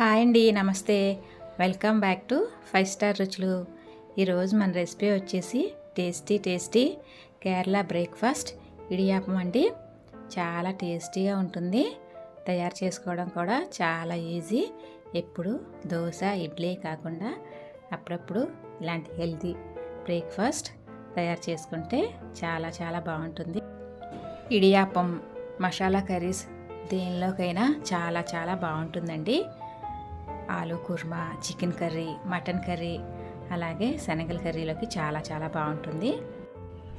Hi అండి నమస్తే. Welcome back to five star రుచులు. ఈరోజు మన రెసిపీ వచ్చేసి tasty tasty Kerala breakfast idiyappam అండి. చాలా టేస్టీగా ఉంటుంది. తయారు చేసుకోవడం కూడా చాలా ఈజీ. ఎప్పుడు దోశ ఇడ్లీ కాకుండా అప్పుడప్పుడు ఇలాంటి హెల్తీ బ్రేక్ఫాస్ట్ తయారు చేసుకుంటే చాలా చాలా బాగుంటుంది. ఇడియాపం మసాలా కర్రీస్ దేనిలోకైనా చాలా చాలా బాగుంటుందండి. Aloo kurma chicken curry mutton curry అలాగే శనగల కర్రీలోకి చాలా చాలా బాగుంటుంది.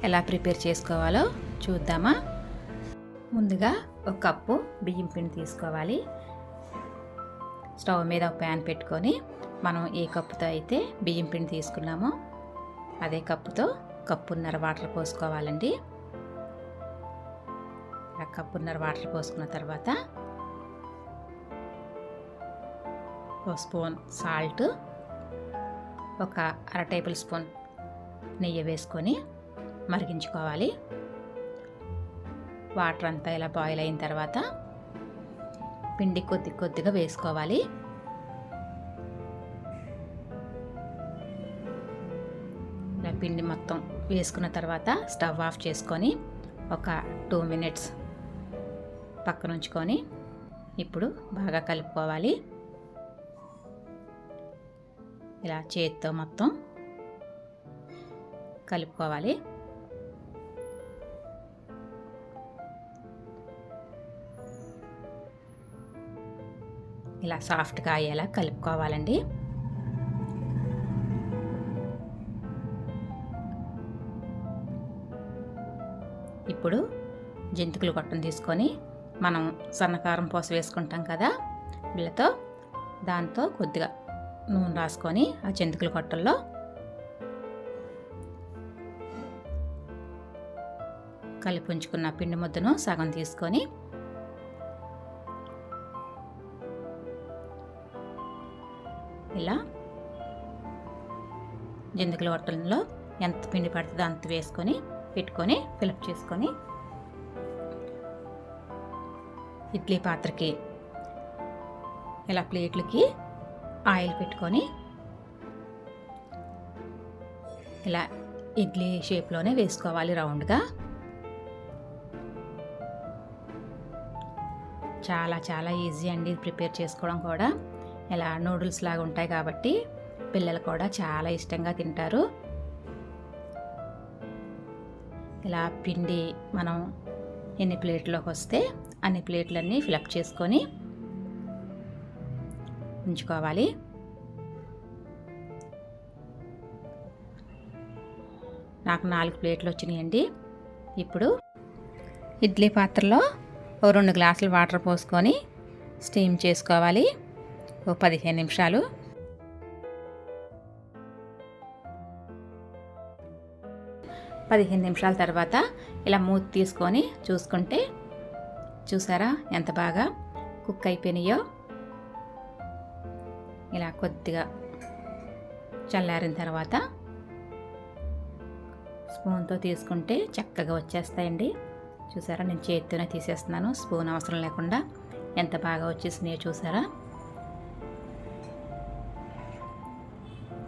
ఎలా ప్రిపేర్ చేసుకోవాలో చూద్దామా? ముందుగా ఒక కప్పు బియ్యం పిండి తీసుకోవాలి. స్టవ్ మీద ఒక ప్యాన్ పెట్టుకొని మనం ఏ కప్పుతో అయితే బియ్యం పిండి తీసుకున్నామో అదే కప్పుతో కప్పున్నర వాటర్ పోసుకోవాలండి. ఆ కప్పున్నర వాటర్ పోసుకున్న తర్వాత ఒక స్పూన్ సాల్ట్ ఒక అర టేబుల్ స్పూన్ నెయ్యి వేసుకొని మరిగించుకోవాలి. వాటర్ అంతా ఇలా బాయిల్ అయిన తర్వాత పిండి కొద్ది కొద్దిగా వేసుకోవాలి. ఇలా పిండి మొత్తం వేసుకున్న తర్వాత స్టవ్ ఆఫ్ చేసుకొని ఒక టూ మినిట్స్ పక్కనుంచుకొని ఇప్పుడు బాగా కలుపుకోవాలి. ఇలా చేతితో మొత్తం కలుపుకోవాలి. ఇలా సాఫ్ట్గా అయ్యేలా కలుపుకోవాలండి. ఇప్పుడు జంతికలు గొట్టం తీసుకొని మనం సన్నకారం పోసి వేసుకుంటాం కదా వీళ్ళతో దాంతో కొద్దిగా నూనె రాసుకొని ఆ జంతికల కొట్టల్లో కలిపి ఉంచుకున్న పిండి ముద్దను సగం తీసుకొని ఇలా జంతికల కొట్టల్లో ఎంత పిండి పడుతుందో అంత వేసుకొని పెట్టుకొని ఫిలప్ చేసుకొని ఇడ్లీ పాత్రకి ఇలా ప్లేట్లకి ఆయిల్ పెట్టుకొని ఇలా ఇడ్లీ షేప్లోనే వేసుకోవాలి రౌండ్గా. చాలా చాలా ఈజీ అండి ప్రిపేర్ చేసుకోవడం కూడా. ఇలా నూడిల్స్ లాగా ఉంటాయి కాబట్టి పిల్లలు కూడా చాలా ఇష్టంగా తింటారు. ఇలా పిండి మనం ఎన్ని ప్లేట్లోకి వస్తే అన్ని ప్లేట్లన్నీ ఫిలప్ చేసుకొని ఉంచుకోవాలి నాకు నాలుగు ప్లేట్లు వచ్చినాయండి. ఇప్పుడు ఇడ్లీ పాత్రలో ఓ రెండు గ్లాసులు వాటర్ పోసుకొని స్టీమ్ చేసుకోవాలి. ఓ పదిహేను నిమిషాలు. పదిహేను నిమిషాల తర్వాత ఇలా మూత తీసుకొని చూసుకుంటే చూసారా ఎంత బాగా కుక్ అయిపోయినాయో? ఇలా కొద్దిగా చల్లారిన తర్వాత స్పూన్తో తీసుకుంటే చక్కగా వచ్చేస్తాయండి. చూసారా? నేను చేతితోనే తీసేస్తున్నాను. స్పూన్ అవసరం లేకుండా ఎంత బాగా వచ్చేసినాయో చూసారా?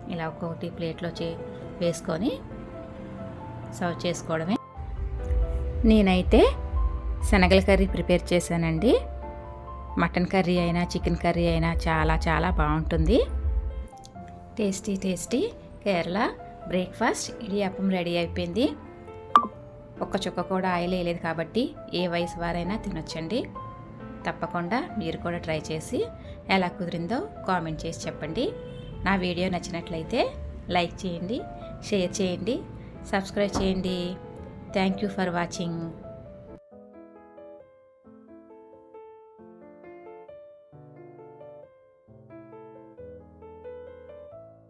ఇలా ఒక్కొక్కటి ప్లేట్లో చే వేసుకొని సర్వ్ చేసుకోవడమే. నేనైతే శనగల కర్రీ ప్రిపేర్ చేశానండి. మటన్ కర్రీ అయినా చికెన్ కర్రీ అయినా చాలా చాలా బాగుంటుంది. Tasty tasty Kerala breakfast idiyappam ready అయిపోయింది. ఒక్క చుక్క కూడా ఆయిల్ వేయలేదు కాబట్టి ఏ వయసు వారైనా తినొచ్చండి. తప్పకుండా మీరు కూడా ట్రై చేసి ఎలా కుదిరిందో కామెంట్ చేసి చెప్పండి. నా వీడియో నచ్చినట్లయితే లైక్ చేయండి షేర్ చేయండి సబ్స్క్రైబ్ చేయండి. Thank you for watching.